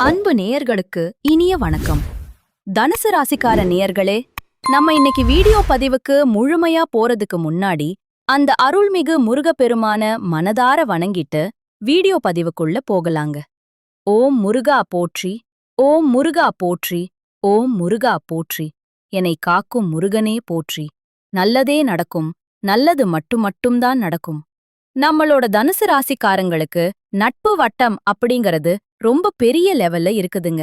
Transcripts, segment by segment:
அன்பு நேயர்களுக்கு இனிய வணக்கம். தனுசு ராசிக்கார நேயர்களே நம்ம இன்னைக்கு வீடியோ பதிவுக்கு முழுமையா போறதுக்கு முன்னாடி அந்த அருள்மிகு முருகப்பெருமான மனதார வணங்கிட்டு வீடியோ பதிவுக்குள்ள போகலாங்க. ஓம் முருகா போற்றி ஓம் முருகா போற்றி ஓம் முருகா போற்றி என்னை காக்கும் முருகனே போற்றி. நல்லதே நடக்கும் நல்லது மட்டும் மட்டும்தான் நடக்கும். நம்மளோட தனுசு ராசிக்காரங்களுக்கு நட்பு வட்டம் அப்படிங்கறது ரொம்ப பெரிய லெவல்ல இருக்குதுங்க.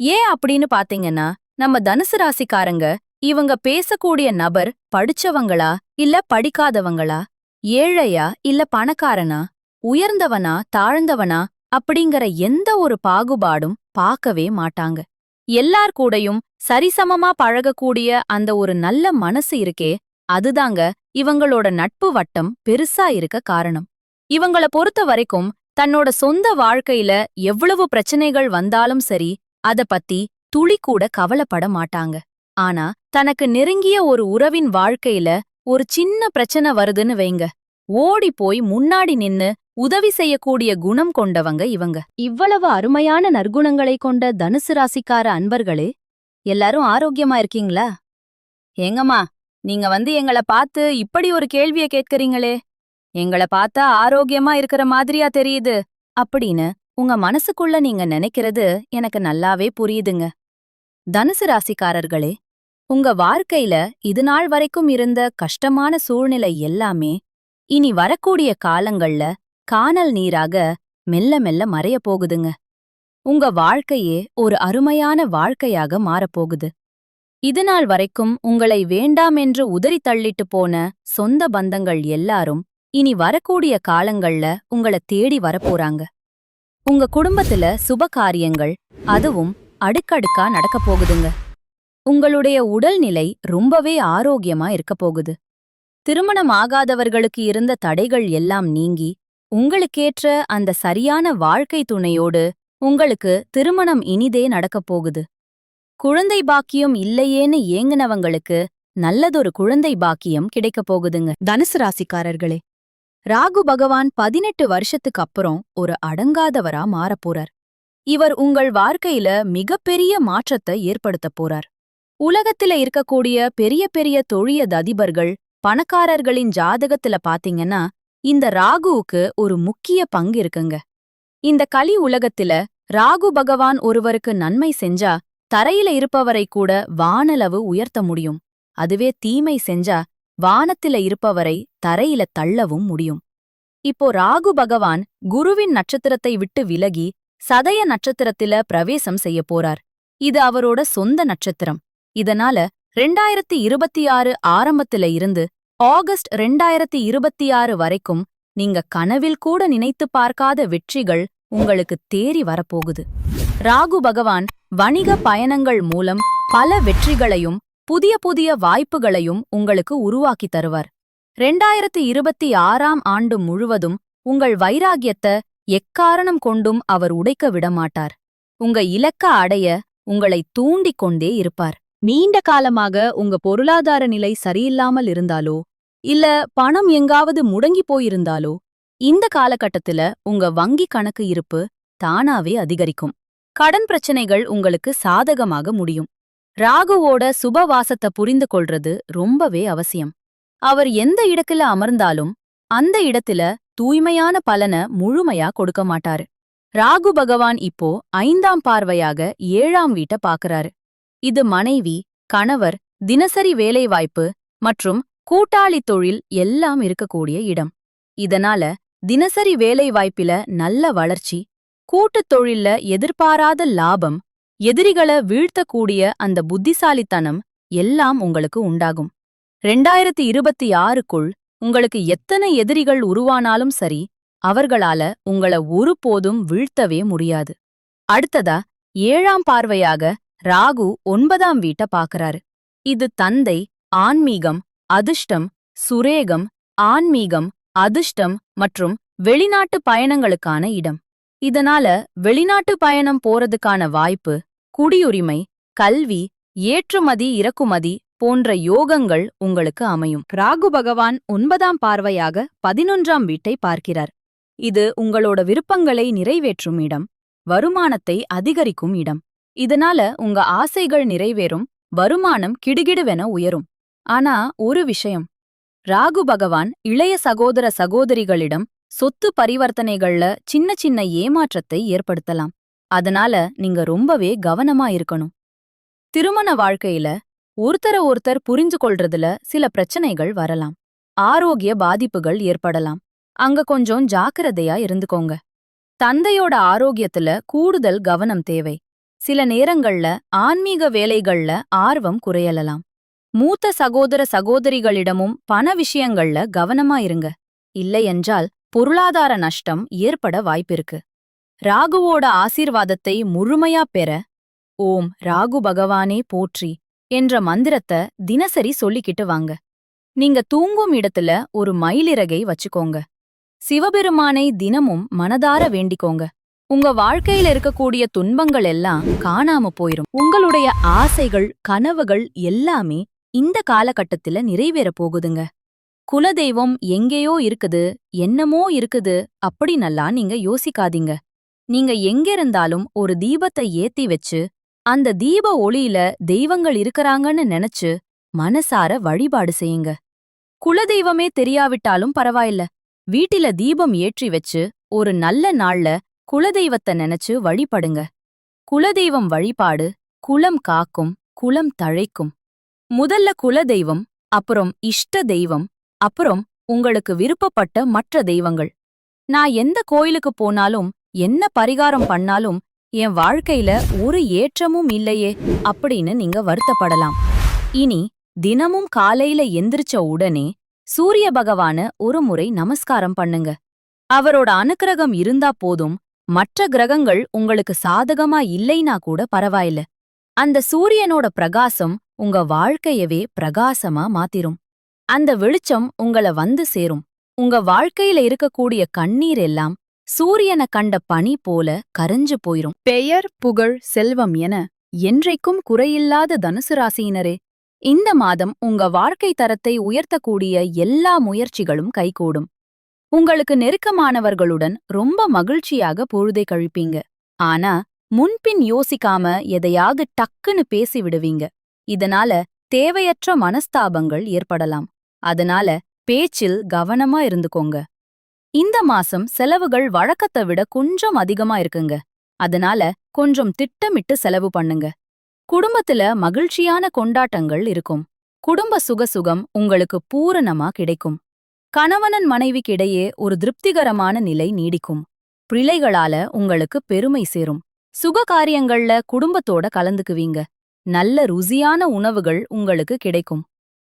ஏன் அப்படின்னு பாத்தீங்கன்னா நம்ம தனுசு ராசிக்காரங்க இவங்க பேசக்கூடிய நபர் படிச்சவங்களா இல்ல படிக்காதவங்களா ஏழையா இல்ல பணக்காரனா உயர்ந்தவனா தாழ்ந்தவனா அப்படிங்கிற எந்த ஒரு பாகுபாடும் பார்க்கவே மாட்டாங்க. எல்லார் கூடயும் சரிசமமா பழகக்கூடிய அந்த ஒரு நல்ல மனசு இருக்கே அதுதாங்க இவங்களோட நட்பு வட்டம் பெருசா இருக்க காரணம். இவங்கள பொறுத்த வரைக்கும் தன்னோட சொந்த வாழ்க்கையில எவ்வளவு பிரச்சனைகள் வந்தாலும் சரி அத பத்தி துளி கூட கவலைப்பட மாட்டாங்க. ஆனா தனக்கு நெருங்கிய ஒரு உறவின் வாழ்க்கையில ஒரு சின்ன பிரச்சனை வருதுன்னு வைங்க. ஓடி போய் முன்னாடி நின்னு உதவி செய்யக்கூடிய குணம் கொண்டவங்க இவங்க. இவ்வளவு அருமையான நற்குணங்களை கொண்ட தனுசு ராசிக்கார அன்பர்களே எல்லாரும் ஆரோக்கியமா இருக்கீங்களா? ஏங்கம்மா நீங்க வந்து எங்கள பார்த்து இப்படி ஒரு கேள்விய கேட்கறீங்களே. எங்கள பார்த்தா ஆரோக்கியமா இருக்கிற மாதிரியா தெரியுது. அப்படின்னு உங்க மனசுக்குள்ள நீங்க நினைக்கிறது எனக்கு நல்லாவே புரியுதுங்க. தனுசு ராசிக்காரர்களே உங்க வாழ்க்கையில இது நாள் வரைக்கும் இருந்த கஷ்டமான சூழ்நிலை எல்லாமே இனி வரக்கூடிய காலங்கள்ல கானல் நீராக மெல்ல மெல்ல மறைய போகுதுங்க. உங்க வாழ்க்கையே ஒரு அருமையான வாழ்க்கையாக மாறப்போகுது. இதுநாள் வரைக்கும் உங்களை வேண்டாம் என்று உதறி தள்ளிட்டு போன சொந்த பந்தங்கள் எல்லாரும் இனி வரக்கூடிய காலங்கள்ல உங்களை தேடி வரப்போறாங்க. உங்க குடும்பத்துல சுப காரியங்கள் அதுவும் அடுக்கடுக்கா நடக்கப் போகுதுங்க. உங்களுடைய உடல்நிலை ரொம்பவே ஆரோக்கியமா இருக்கப் போகுது. திருமணம் ஆகாதவர்களுக்கு இருந்த தடைகள் எல்லாம் நீங்கி உங்களுக்கேற்ற அந்த சரியான வாழ்க்கை துணையோடு உங்களுக்கு திருமணம் இனிதே நடக்கப் போகுது. குழந்தை பாக்கியம் இல்லையேன்னு ஏங்குனவங்களுக்கு நல்லதொரு குழந்தை பாக்கியம் கிடைக்கப் போகுதுங்க. தனுசு ராசிக்காரர்களே ராகு பகவான் பதினெட்டு வருஷத்துக்கு அப்புறம் ஒரு அடங்காதவரா மாறப்போறார் இவர் உங்கள் வாழ்க்கையில மிகப்பெரிய மாற்றத்தை ஏற்படுத்தப் போறார். உலகத்துல இருக்கக்கூடிய பெரிய பெரிய தொழியத் ததிபர்கள் பணக்காரர்களின் ஜாதகத்துல பாத்தீங்கன்னா இந்த ராகுவுக்கு ஒரு முக்கிய பங்கு இருக்குங்க. இந்த கலி உலகத்துல ராகு பகவான் ஒருவருக்கு நன்மை செஞ்சா தரையில இருப்பவரை கூட வானளவு உயர்த்த முடியும். அதுவே தீமை செஞ்சா வானத்தில இருப்பவரை தரையில தள்ளவும் முடியும். இப்போ ராகு பகவான் குருவின் நட்சத்திரத்தை விட்டு விலகி சதய நட்சத்திரத்தில பிரவேசம் செய்ய போறார். இது அவரோட சொந்த நட்சத்திரம். இதனால ரெண்டாயிரத்தி இருபத்தி ஆறு ஆரம்பத்தில இருந்து ஆகஸ்ட் ரெண்டாயிரத்தி இருபத்தி ஆறு வரைக்கும் நீங்க கனவில் கூட நினைத்து பார்க்காத வெற்றிகள் உங்களுக்கு தேறி வரப்போகுது. ராகு பகவான் வணிக பயணங்கள் மூலம் பல வெற்றிகளையும் புதிய புதிய வாய்ப்புகளையும் உங்களுக்கு உருவாக்கி தருவார். ரெண்டாயிரத்தி இருபத்தி ஆறாம் ஆண்டு முழுவதும் உங்கள் வைராகியத்த எக்காரணம் கொண்டும் அவர் உடைக்க விடமாட்டார். உங்க இலக்க அடைய உங்களை தூண்டிக் கொண்டே இருப்பார். நீண்ட காலமாக உங்க பொருளாதார நிலை சரியில்லாமல் இருந்தாலோ இல்ல பணம் எங்காவது முடங்கி போயிருந்தாலோ இந்த காலகட்டத்துல உங்க வங்கி கணக்கு இருப்பு தானாவே அதிகரிக்கும். கடன் பிரச்சனைகள் உங்களுக்கு சாதகமாக முடியும். ராகுவோட சுபவாசத்தை புரிந்து கொள்றது ரொம்பவே அவசியம். அவர் எந்த இடத்துல அமர்ந்தாலும் அந்த இடத்துல தூய்மையான பலனை முழுமையா கொடுக்க மாட்டாரு. ராகு பகவான் இப்போ ஐந்தாம் பார்வையாக ஏழாம் வீட்ட பாக்குறாரு. இது மனைவி கணவர் தினசரி வேலைவாய்ப்பு மற்றும் கூட்டாளி தொழில் எல்லாம் இருக்கக்கூடிய இடம். இதனால தினசரி வேலைவாய்ப்பில நல்ல வளர்ச்சி கூட்டுத் தொழில்ல எதிர்பாராத லாபம் எதிரிகள வீழ்த்தக்கூடிய அந்த புத்திசாலித்தனம் எல்லாம் உங்களுக்கு உண்டாகும். ரெண்டாயிரத்தி இருபத்தி ஆறுக்குள் உங்களுக்கு எத்தனை எதிரிகள் உருவானாலும் சரி அவர்களால உங்கள ஒருபோதும் வீழ்த்தவே முடியாது. அடுத்ததா ஏழாம் பார்வையாக ராகு ஒன்பதாம் வீட்ட பாக்குறாரு இது தந்தை ஆன்மீகம் அதிர்ஷ்டம் சுரேகம் ஆன்மீகம் அதிர்ஷ்டம் மற்றும் வெளிநாட்டு பயணங்களுக்கான இடம். இதனால வெளிநாட்டு பயணம் போறதுக்கான வாய்ப்பு குடியுரிமை கல்வி ஏற்றுமதி இறக்குமதி போன்ற யோகங்கள் உங்களுக்கு அமையும். ராகு பகவான் ஒன்பதாம் பார்வையாக பதினொன்றாம் வீட்டை பார்க்கிறார். இது உங்களோட விருப்பங்களை நிறைவேற்றும் இடம் வருமானத்தை அதிகரிக்கும் இடம். இதனால உங்க ஆசைகள் நிறைவேறும் வருமானம் கிடுகிடுவென உயரும். ஆனா ஒரு விஷயம் ராகு பகவான் இளைய சகோதர சகோதரிகளிடம் சொத்து பரிவர்த்தனைகள்ல சின்ன சின்ன ஏமாற்றத்தை ஏற்படுத்தலாம். அதனால நீங்க ரொம்பவே கவனமா இருக்கணும். திருமண வாழ்க்கையில ஒருத்தர ஒருத்தர் புரிஞ்சு கொள்றதுல சில பிரச்சனைகள் வரலாம். ஆரோக்கிய பாதிப்புகள் ஏற்படலாம். அங்க கொஞ்சம் ஜாக்கிரதையா இருந்துக்கோங்க. தந்தையோட ஆரோக்கியத்துல கூடுதல் கவனம் தேவை. சில நேரங்கள்ல ஆன்மீக வேலைகள்ல ஆர்வம் குறையலாம். மூத்த சகோதர சகோதரிகளிடமும் பண விஷயங்கள்ல கவனமா இருங்க. இல்லையென்றால் பொருளாதார நஷ்டம் ஏற்பட வாய்ப்பிருக்கு. ராகுவோட ஆசீர்வாதத்தை முழுமையா பெற ஓம் ராகு பகவானே போற்றி என்ற மந்திரத்தை தினசரி சொல்லிக்கிட்டு வாங்க. நீங்க தூங்கும் இடத்துல ஒரு மயிலிறகை வச்சுக்கோங்க. சிவபெருமானை தினமும் மனதார வேண்டிக்கோங்க. உங்க வாழ்க்கையில இருக்கக்கூடிய துன்பங்கள் எல்லாம் காணாம போயிரும். உங்களுடைய ஆசைகள் கனவுகள் எல்லாமே இந்த காலகட்டத்துல நிறைவேற போகுதுங்க. குலதெய்வம் எங்கேயோ இருக்குது என்னமோ இருக்குது அப்படின்னெல்லாம் நீங்க யோசிக்காதீங்க. நீங்க எங்கிருந்தாலும் ஒரு தீபத்தை ஏத்தி வச்சு அந்த தீப ஒளியில தெய்வங்கள் இருக்கறாங்கன்னு நினைச்சு மனசார வழிபாடு செய்யுங்க. குலதெய்வமே தெரியாவிட்டாலும் பரவாயில்ல. வீட்டில தீபம் ஏற்றி வச்சு ஒரு நல்ல நாள்ல குலதெய்வத்தை நினைச்சு வழிபடுங்க. குலதெய்வம் வழிபாடு குலம் காக்கும் குலம் தழைக்கும். முதல்ல குலதெய்வம் அப்புறம் இஷ்ட தெய்வம் அப்புறம் உங்களுக்கு விருப்பப்பட்ட மற்ற தெய்வங்கள். நான் எந்த கோயிலுக்கு போனாலும் என்ன பரிகாரம் பண்ணாலும் என் வாழ்க்கையில ஒரு ஏற்றமும் இல்லையே அப்படின்னு நீங்க வருத்தப்படலாம். இனி தினமும் காலையில எந்திரிச்ச உடனே சூரிய பகவான ஒரு முறை நமஸ்காரம் பண்ணுங்க. அவரோட அனுக்கிரகம் இருந்தா போதும் மற்ற கிரகங்கள் உங்களுக்கு சாதகமா இல்லைனா கூட பரவாயில்ல. அந்த சூரியனோட பிரகாசம் உங்க வாழ்க்கையவே பிரகாசமா மாத்திரும். அந்த வெளிச்சம் உங்கள வந்து சேரும். உங்க வாழ்க்கையில இருக்கக்கூடிய கண்ணீர் எல்லாம் சூரியனை கண்ட பனி போல கரைஞ்சு போயிரும். பெயர் புகழ் செல்வம் என என்றைக்கும் குறையில்லாத தனுசு ராசியினரே இந்த மாதம் உங்க வாழ்க்கை தரத்தை உயர்த்தக்கூடிய எல்லா முயற்சிகளும் கைகூடும். உங்களுக்கு நெருக்கமானவர்களுடன் ரொம்ப மகிழ்ச்சியாக பொழுதை கழிப்பீங்க. ஆனா முன்பின் யோசிக்காம எதையாவது டக்குன்னு பேசி விடுவீங்க. இதனால தேவையற்ற மனஸ்தாபங்கள் ஏற்படலாம். அதனால பேச்சில் கவனமா இருந்துக்கோங்க. இந்த மாசம் செலவுகள் வழக்கத்தை விட கொஞ்சம் அதிகமா இருக்குங்க. அதனால கொஞ்சம் திட்டமிட்டு செலவு பண்ணுங்க. குடும்பத்துல மகிழ்ச்சியான கொண்டாட்டங்கள் இருக்கும். குடும்ப சுகசுகம் உங்களுக்கு பூரணமா கிடைக்கும். கணவனன் மனைவிக்கிடையே ஒரு திருப்திகரமான நிலை நீடிக்கும். பிள்ளைகளால உங்களுக்கு பெருமை சேரும். சுக காரியங்கள்ல குடும்பத்தோட கலந்துக்குவீங்க. நல்ல ருசியான உணவுகள் உங்களுக்கு கிடைக்கும்.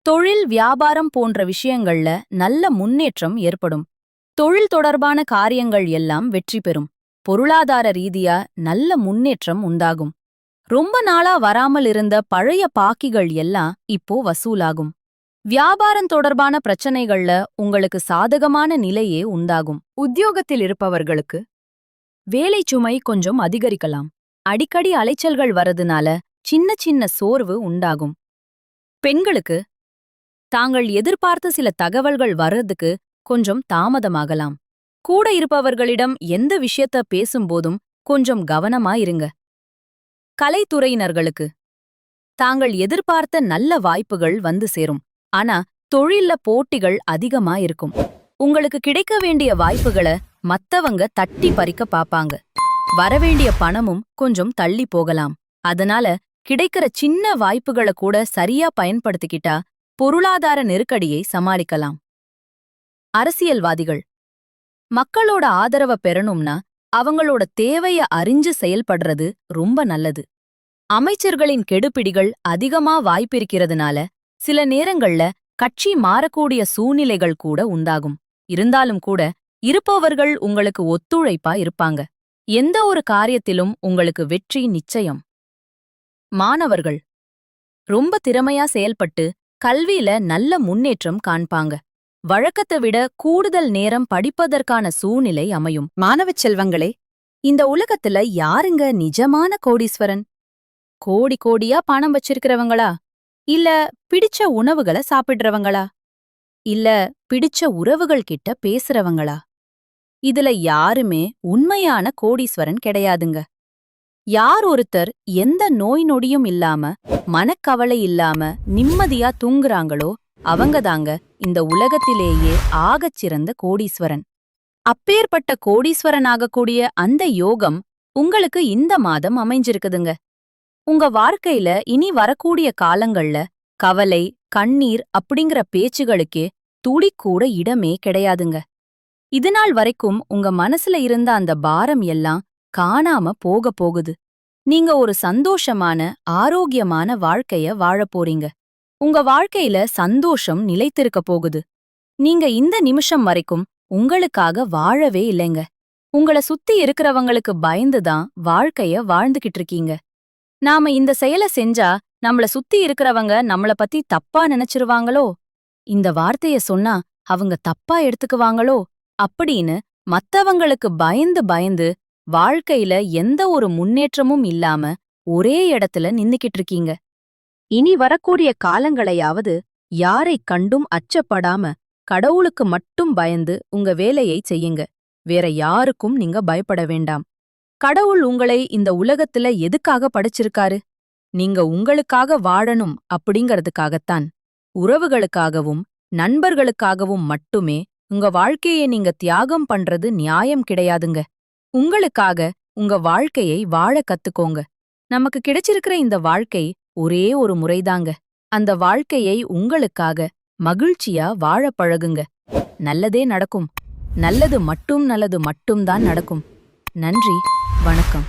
தொழில் வியாபாரம் போன்ற விஷயங்கள்ல நல்ல முன்னேற்றம் ஏற்படும். தொழில் தொடர்பான காரியங்கள் எல்லாம் வெற்றி பெறும். பொருளாதார ரீதியா நல்ல முன்னேற்றம் உண்டாகும். ரொம்ப நாளா வராமல் இருந்த பழைய பாக்கிகள் எல்லாம் இப்போ வசூலாகும். வியாபாரம் தொடர்பான பிரச்சனைகள்ல உங்களுக்கு சாதகமான நிலையே உண்டாகும். உத்தியோகத்தில் இருப்பவர்களுக்கு வேலை சுமை கொஞ்சம் அதிகரிக்கலாம். அடிக்கடி அலைச்சல்கள் வரதுனால சின்ன சின்ன சோர்வு உண்டாகும். பெண்களுக்கு தாங்கள் எதிர்பார்த்த சில தகவல்கள் வர்றதுக்கு கொஞ்சம் தாமதமாகலாம். கூட இருப்பவர்களிடம் எந்த விஷயத்த பேசும்போதும் கொஞ்சம் கவனமா இருங்க கலைத்துறையினர்களுக்கு. தாங்கள் எதிர்பார்த்த நல்ல வாய்ப்புகள் வந்து சேரும். ஆனா தொழில்ல போட்டிகள் அதிகமா இருக்கும் உங்களுக்கு கிடைக்க வேண்டிய வாய்ப்புகளை மத்தவங்க தட்டி பறிக்க பாப்பாங்க. வரவேண்டிய பணமும் கொஞ்சம் தள்ளி போகலாம். அதனால கிடைக்கிற சின்ன வாய்ப்புகளை கூட சரியா பயன்படுத்திக்கிட்டா பொருளாதார நெருக்கடியை சமாளிக்கலாம். அரசியல்வாதிகள். மக்களோட ஆதரவ பெறணும்னா அவங்களோட தேவைய அறிஞ்சு செயல்படுறது ரொம்ப நல்லது. அமைச்சர்களின் கெடுபிடிகள் அதிகமா வாய்ப்பிருக்கிறதுனால சில நேரங்கள்ல கட்சி மாறக்கூடிய சூழ்நிலைகள் கூட உண்டாகும். இருந்தாலும் கூட இருப்பவர்கள் உங்களுக்கு ஒத்துழைப்பா இருப்பாங்க. எந்த ஒரு காரியத்திலும் உங்களுக்கு வெற்றி நிச்சயம். மாணவர்கள் ரொம்ப திறமையா செயல்பட்டு கல்வியில நல்ல முன்னேற்றம் காண்பாங்க. வழக்கத்தை விட கூடுதல் நேரம் படிப்பதற்கான சூழ்நிலை அமையும். மாணவச் செல்வங்களே இந்த உலகத்துல யாருங்க நிஜமான கோடீஸ்வரன்? கோடி கோடியா பணம் வச்சிருக்கிறவங்களா? இல்ல பிடிச்ச உணவுகளை சாப்பிடுறவங்களா? இல்ல பிடிச்ச உறவுகள் கிட்ட பேசுறவங்களா? இதுல யாருமே உண்மையான கோடீஸ்வரன் கிடையாதுங்க. யார் ஒருத்தர் எந்த நோய் நொடியும் இல்லாம மனக்கவலை இல்லாம நிம்மதியா தூங்குறாங்களோ அவங்கதாங்க இந்த உலகத்திலேயே ஆகச் சிறந்த கோடீஸ்வரன். அப்பேற்பட்ட கோடீஸ்வரன் ஆகக்கூடிய அந்த யோகம் உங்களுக்கு இந்த மாதம் அமைஞ்சிருக்குதுங்க. உங்க வாழ்க்கையில இனி வரக்கூடிய காலங்கள்ல கவலை கண்ணீர் அப்படிங்கிற பேச்சுகளுக்கே துளி கூட இடமே கிடையாதுங்க. இதுநாள் வரைக்கும் உங்க மனசுல இருந்த அந்த பாரம் எல்லாம் காணாம போக போகுது. நீங்க ஒரு சந்தோஷமான ஆரோக்கியமான வாழ்க்கைய வாழப் போறீங்க. உங்க வாழ்க்கையில சந்தோஷம் நிலைத்திருக்க போகுது. நீங்க இந்த நிமிஷம் வரைக்கும் உங்களுக்காக வாழவே இல்லைங்க. உங்கள சுத்தி இருக்கிறவங்களுக்கு பயந்துதான் வாழ்க்கைய வாழ்ந்துகிட்டு இருக்கீங்க. நாம இந்த செயல செஞ்சா நம்மள சுத்தி இருக்கிறவங்க நம்மள பத்தி தப்பா நினைச்சிருவாங்களோ? இந்த வார்த்தைய சொன்னா அவங்க தப்பா எடுத்துக்குவாங்களோ? அப்படின்னு மத்தவங்களுக்கு பயந்து பயந்து வாழ்க்கையில எந்த ஒரு முன்னேற்றமும் இல்லாம ஒரே இடத்துல நின்னுக்கிட்டு இருக்கீங்க. இனி வரக்கூடிய காலங்களையாவது யாரை கண்டும் அச்சப்படாம கடவுளுக்கு மட்டும் பயந்து உங்க வேலையை செய்யுங்க. வேற யாருக்கும் நீங்க பயப்பட வேண்டாம். கடவுள் உங்களை இந்த உலகத்துல எதுக்காக படைச்சிருக்காரு? நீங்க உங்களுக்காக வாழணும் அப்படிங்கறதுக்காகத்தான். உறவுகளுக்காகவும் நண்பர்களுக்காகவும் மட்டுமே உங்க வாழ்க்கையை நீங்க தியாகம் பண்றது நியாயம் கிடையாதுங்க. உங்களுக்காக உங்க வாழ்க்கையை வாழ கத்துக்கோங்க. நமக்கு கிடைச்சிருக்கிற இந்த வாழ்க்கை ஒரே ஒரு முறைதாங்க. அந்த வாழ்க்கையை உங்களுக்காக மகிழ்ச்சியா வாழ பழகுங்க. நல்லதே நடக்கும். நல்லது மட்டும் நல்லது மட்டும்தான் நடக்கும். நன்றி. வணக்கம்.